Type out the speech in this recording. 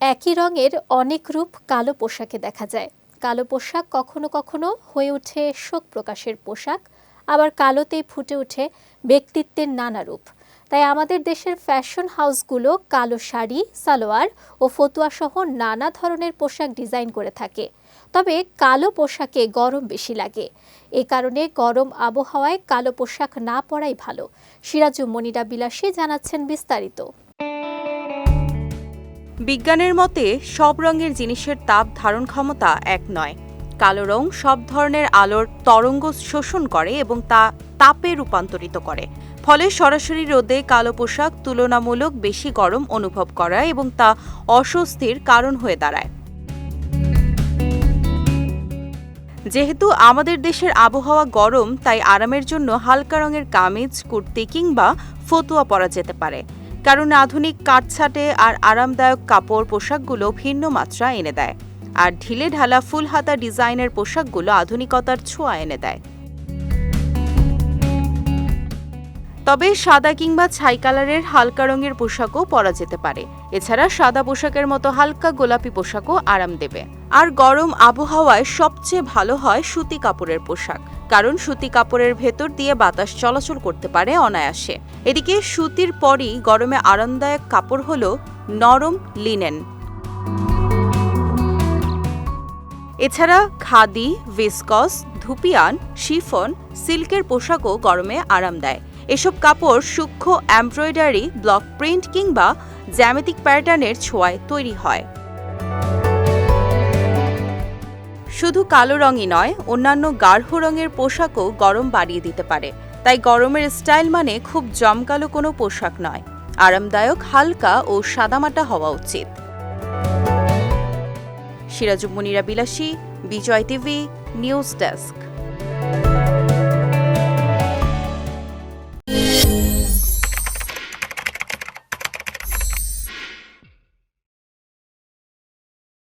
একই রঙের অনেক রূপ কালো পোশাকে দেখা যায়। কালো পোশাক কখনো কখনো হয়ে ওঠে শোক প্রকাশের পোশাক, আবার কালোতেই ফুটে ওঠে ব্যক্তিত্বের নানা রূপ। তাই আমাদের দেশের ফ্যাশন হাউসগুলো কালো শাড়ি, সালোয়ার ও ফতুয়া সহ নানা ধরনের পোশাক ডিজাইন করে থাকে। তবে কালো পোশাকে গরম বেশি লাগে। এ কারণে গরম আবহাওয়ায় কালো পোশাক না পরাই ভালো। সিরাজু মনিরা বিলাসী জানাচ্ছেন বিস্তারিত। বিজ্ঞানের মতে, সব রঙের জিনিসের তাপ ধারণ ক্ষমতা এক নয়। কালো রং সব ধরনের আলোর তরঙ্গ শোষণ করে এবং তা তাপে রূপান্তরিত করে। ফলে সরাসরি রোদে কালো পোশাক তুলনামূলক বেশি গরম অনুভব করা এবং তা অস্বস্তির কারণ হয়ে দাঁড়ায়। যেহেতু আমাদের দেশের আবহাওয়া গরম, তাই আরামের জন্য হালকা রঙের কামিজ, কুর্তি কিংবা ফতুয়া পরা যেতে পারে। কারণ আধুনিক কাটছাটে আর আরামদায়ক কাপড় পোশাকগুলো ভিন্ন মাত্রা এনে দেয়। আর ঢিলে ঢালা ফুল হাতা ডিজাইনের পোশাকগুলো আধুনিকতার ছোঁয়া এনে দেয়। তবে সাদা কিংবা ছাই কালারের হালকা রঙের পোশাকও পরা যেতে পারে। এছাড়া সাদা পোশাকের মতো হালকা গোলাপি পোশাকও আরাম দেবে। আর গরম আবহাওয়ায় সবচেয়ে ভালো হয় সুতি কাপড়ের পোশাক, কারণ সুতি কাপড়ের ভেতর দিয়ে বাতাস চলাচল করতে পারে অনায়াসে। এদিকে সুতির পরই গরমে আরামদায়ক কাপড় হল নরম লিনেন। এছাড়া খাদি, ভিসকস, ধুপিয়ান, শিফন, সিল্কের পোশাকও গরমে আরাম দেয়। এসব কাপড় সূক্ষ্ম এমব্রয়ডারি, ব্লক প্রিন্ট কিংবা জ্যামিতিক প্যাটার্নের ছোঁয়ায় তৈরি হয়। শুধু কালো রঙই নয়, অন্যান্য গাঢ় রঙের পোশাকও গরম বাড়িয়ে দিতে পারে। তাই গরমের স্টাইল মানে খুব জমকালো কোনো পোশাক নয়। আরামদায়ক হালকা ও সাদামাটা হওয়া উচিত। সিরাজুম মুনিরা বিলাসী, বিজয় টিভি, নিউজ ডেস্ক।